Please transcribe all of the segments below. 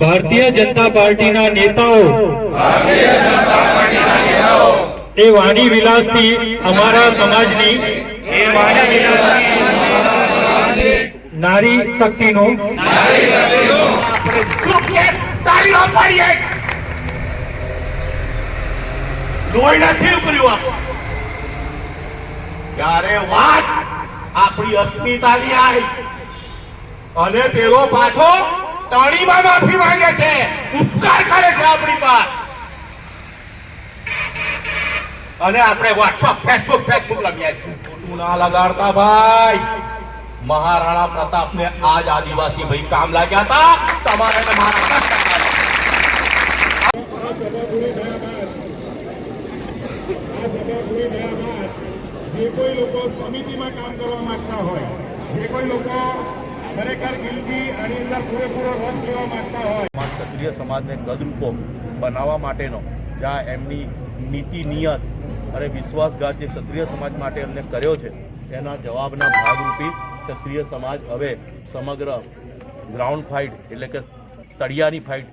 ભારતીય જનતા પાર્ટીના નેતાઓ એ વાણી વિલાસથી અમારા સમાજની નારી શક્તિનું લોહી નથી ઉકર્યું. ત્યારે વાત આપણી અસ્મિતાની આવી. અને પેલો પાછો તાણીમાં માફી માંગે છે. ઉપકાર કરે છે આપણી પાસે અને આપણે વોટ્સઅપ ફેસબુક ફેસબુક લગ્યા છે ખોટું ના લગાડતા ભાઈ. મહારાણા પ્રતાપને આજ આદિવાસી ભાઈ કામ લાગ્યા હતા. તમારે ને ટકા જે કોઈ લોકો સમિતિમાં કામ કરવા માંગતા હોય, જે કોઈ લોકો ખરેખર દિલથી આની અંદર પૂરેપૂરો રસ લેવા માંગતા હોય. ક્ષત્રિય સમાજને ગદરૂપો બનાવવા માટેનો, જ્યાં એમની નીતિ નિયત અને વિશ્વાસઘાત જે ક્ષત્રિય સમાજ માટે એમને કર્યો છે એના જવાબના ભાગરૂપી ક્ષત્રિય સમાજ હવે સમગ્ર ગ્રાઉન્ડ ફાઇટ એટલે કે તળિયાની ફાઇટ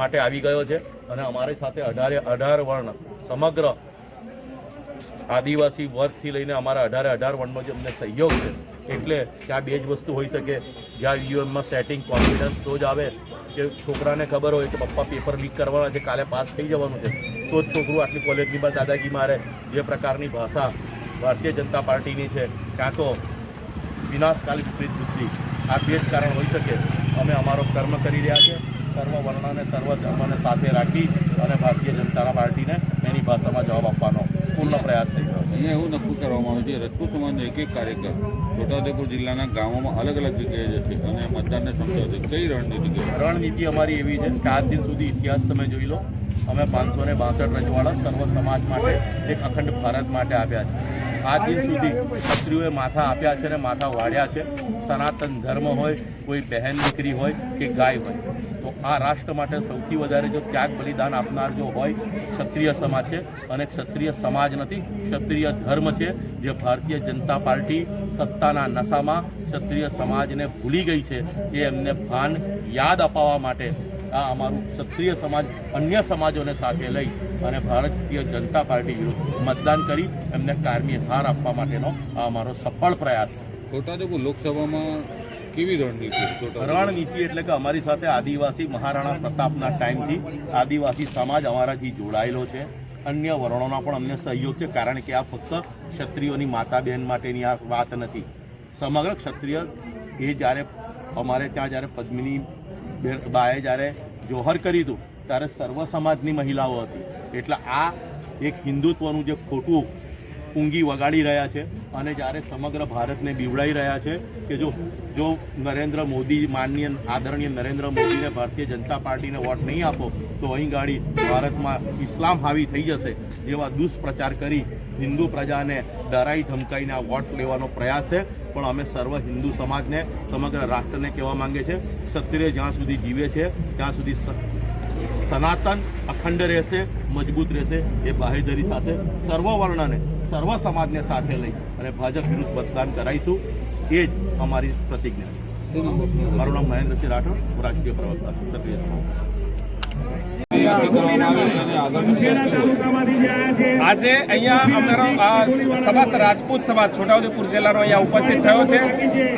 માટે આવી ગયો છે. અને અમારી સાથે અઢારે અઢાર વર્ણ સમગ્ર આદિવાસી વર્ગથી લઈને અમારા અઢારે અઢાર વર્ણનો જે અમને સહયોગ છે, એટલે કે આ બે જ વસ્તુ હોઈ શકે. જ્યાં યુએમમાં સેટિંગ કોન્ફિડન્સ તો જ આવે કે છોકરાને ખબર હોય કે પપ્પા પેપર લીક કરવાના છે, કાલે પાસ થઈ જવાનું છે, તો જ છોકરું આટલી કોલેજની બહાર દાદાગી મારે. જે પ્રકારની ભાષા ભારતીય જનતા પાર્ટીની છે, કાં તો વિનાશકાલી વિપરીત બુદ્ધિ. આ બે જ કારણ હોઈ શકે. અમે અમારો કર્મ કરી રહ્યા છે. સર્વ વર્ણને સર્વ ધર્મને સાથે રાખી અને ભારતીય જનતા પાર્ટીને એની ભાષામાં જવાબ આપવાનો પૂર્ણ પ્રયાસ થઈ રહ્યો છે અહીંયા એવું નક્કી કરવામાં આવ્યું છે રજપૂત સમાજનો એક એક કાર્યકર છોટાઉદેપુર જિલ્લાના ગામોમાં અલગ અલગ જગ્યાએ જશે અને મતદારને સમજાવશે. કઈ રણનીતિ રણનીતિ અમારી એવી છે કે આજ દિન સુધી ઇતિહાસ તમે જોઈ લો અમે પાંચસો ને બાસઠ રજવાડા સર્વ સમાજ માટે એક અખંડ ભારત માટે આપ્યા છે. આજ દિન સુધી ક્ષત્રિયોએ માથા આપ્યા છે અને માથા વાળ્યા છે. સનાતન ધર્મ હોય, કોઈ બહેન દીકરી હોય કે ગાય હોય. તો આ રાષ્ટ્ર માટે સૌથી વધારે જો ત્યાગ બલિદાન આપનાર જો હોય, ક્ષત્રિય સમાજ છે. અને ક્ષત્રિય સમાજ નથી, ક્ષત્રિય ધર્મ છે જે ભારતીય જનતા પાર્ટી સત્તાના નશામાં ક્ષત્રિય સમાજને ભૂલી ગઈ છે એ એમને ભાન યાદ અપાવવા માટે આ અમારું ક્ષત્રિય સમાજ અન્ય સમાજોને સાથે લઈ અને ભારતીય જનતા પાર્ટી વિરુદ્ધ મતદાન કરી એમને કારમી હાર આપવા માટેનો આ અમારો સફળ પ્રયાસ છે. છોટાઉદેપુર લોકસભામાં કેવી રણનીતિ રણનીતિ એટલે કે અમારી સાથે આદિવાસી મહારાણા પ્રતાપના ટાઈમથી આદિવાસી સમાજ અમારાથી જોડાયેલો છે. અન્ય વર્ણોના પણ અમને સહયોગ છે કારણ કે આ ફક્ત ક્ષત્રિયોની માતા બહેન માટેની આ વાત નથી. સમગ્ર ક્ષત્રિય એ જ્યારે અમારે ત્યાં જ્યારે પદ્મિની બાએ જ્યારે જોહર કરી હતું ત્યારે સર્વ સમાજની મહિલાઓ હતી. એટલે આ એક હિન્દુત્વનું જે ખોટું ઊંઘી વગાડી રહ્યા છે અને જ્યારે સમગ્ર ભારતને બીવડાઈ રહ્યા છે કે જો જો નરેન્દ્ર મોદી માનનીય, આદરણીય નરેન્દ્ર મોદીને ભારતીય જનતા પાર્ટીને વોટ નહીં આપો, તો અહીં ગાડી ભારતમાં ઇસ્લામ હાવી થઈ જશે જેવા દુષ્પ્રચાર કરી હિન્દુ પ્રજાને ડરાઈ ધમકાઈને આ વોટ લેવાનો પ્રયાસ છે. પણ અમે સર્વ હિન્દુ સમાજને, સમગ્ર રાષ્ટ્રને કહેવા માંગે છે ક્ષત્રિય જ્યાં સુધી જીવે છે, ત્યાં સુધી સનાતન, અખંડ રહેશે, મજબૂત રહેશે એ બાહેધરી સાથે સર્વ વર્ણને, સર્વ સમાજને સાથે લઈ અને ભાજપ વિરુદ્ધ મતદાન કરાવીશું એ જ અમારી પ્રતિજ્ઞા છે? મારું નામ મહેન્દ્રસિંહ રાઠોડ રાષ્ટ્રીય પ્રવક્તા છે. આજે અહીંયા અમારો સમસ્ત રાજપૂત સમાજ છોટાઉદેપુર જિલ્લાનો અહીંયા ઉપસ્થિત થયો છે.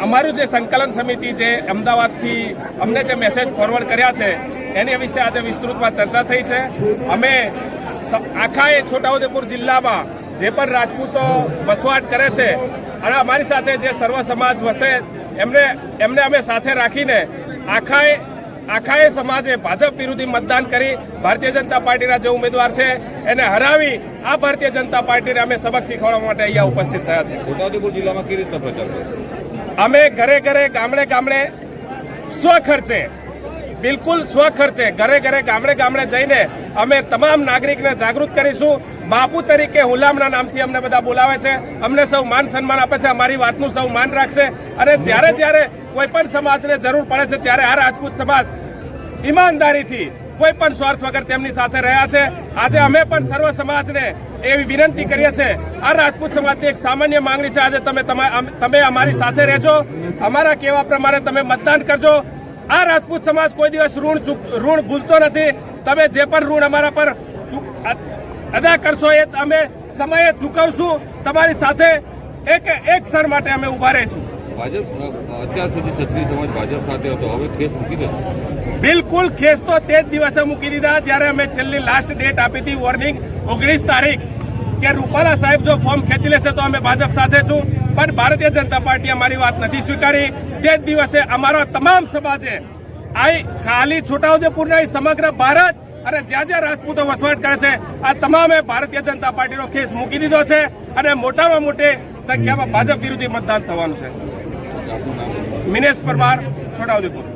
અમારું જે સંકલન સમિતિ જે અમદાવાદથી અમને જે મેસેજ ફોરવર્ડ કર્યા છે એની વિશે આજે વિસ્તૃતમાં ચર્ચા થઈ છે. અમે આખા એ છોટાઉદેપુર જિલ્લામાં જે પણ રાજપૂતો વસવાટ કરે છે અને અમારી સાથે જે સર્વ સમાજ વસે એમને એમને અમે સાથે રાખીને આખાએ આખાએ સમાજે ભાજપ વિરોધી મતદાન કરી ભારતીય જનતા પાર્ટીના જે ઉમેદવાર છે એને હરાવી આ ભારતીય જનતા પાર્ટીને અમે સબક શીખવાડવા માટે અહીંયા ઉપસ્થિત થયા છે છોટાઉદેપુર જિલ્લામાં કેવી રીતે પ્રચાર અમે ઘરે ઘરે ગામડે ગામડે સ્વખર્ચે બિલકુલ સ્વખર્ચે ઘરે ઘરે ગામડે ગામડે જઈને અમે તમામ નાગરિકને જાગૃત કરીશું. બાપુ તરીકે હુલામના નામથી અમને બધા બોલાવે છે. અમને સૌ માન સન્માન આપે છે. અમારી વાતનું સૌ માન રાખશે. અને જ્યારે જ્યારે કોઈ પણ સમાજને જરૂર પડે છે, ત્યારે આ રાજપૂત સમાજ ઈમાનદારીથી કોઈ પણ સ્વાર્થ વગર તેમની સાથે રહ્યા છે. આજે અમે પણ સર્વ સમાજને એવી વિનંતી કરીએ છીએ. આ રાજપૂત સમાજની એક સામાન્ય માંગણી છે. આજે તમે તમા- અમારી સાથે રહેજો. અમારા કહેવા પ્રમાણે તમે મતદાન કરજો. આ રાજપૂત સમાજ કોઈ દિવસ ઋણ ઋણ ભૂલતો નથી. તમે જે પણ ઋણ અમારા પર ચૂક- અદા કરશો એ અમે સમયે ચૂકવશું. તમારી સાથે એક એક ક્ષણ માટે અમે ઊભા રહીશું. ભાજપ અત્યાર સુધી ક્ષત્રિય સમાજ ભાજપ સાથે હતો. હવે ખેસ મૂકી દીધો બિલકુલ ખેસ તો તે જ દિવસે મૂકી દીધા જ્યારે અમે છેલ્લી લાસ્ટ ડેટ આપી હતી વોર્નિંગ ઓગણીસ તારીખ. કે રૂપાલા સાહેબ જો ફોર્મ ખેંચી લેશે તો અમે ભાજપ સાથે છું. પણ ભારતીય જનતા પાર્ટી અમારી વાત નથી સ્વીકારી. તે જ દિવસે અમારો તમામ સમાજે આ ખાલી છોટાઉદેપુર નહીં સમગ્ર ભારત અને જ્યાં જ્યાં રાજપૂતો વસવાટ કરે છે, આ તમામે ભારતીય જનતા પાર્ટીનો કેસ મૂકી દીધો છે અને મોટામાં મોટી સંખ્યામાં ભાજપ વિરોધી મતદાન થવાનું છે. મિનેશ પરમાર, છોટાઉદેપુર.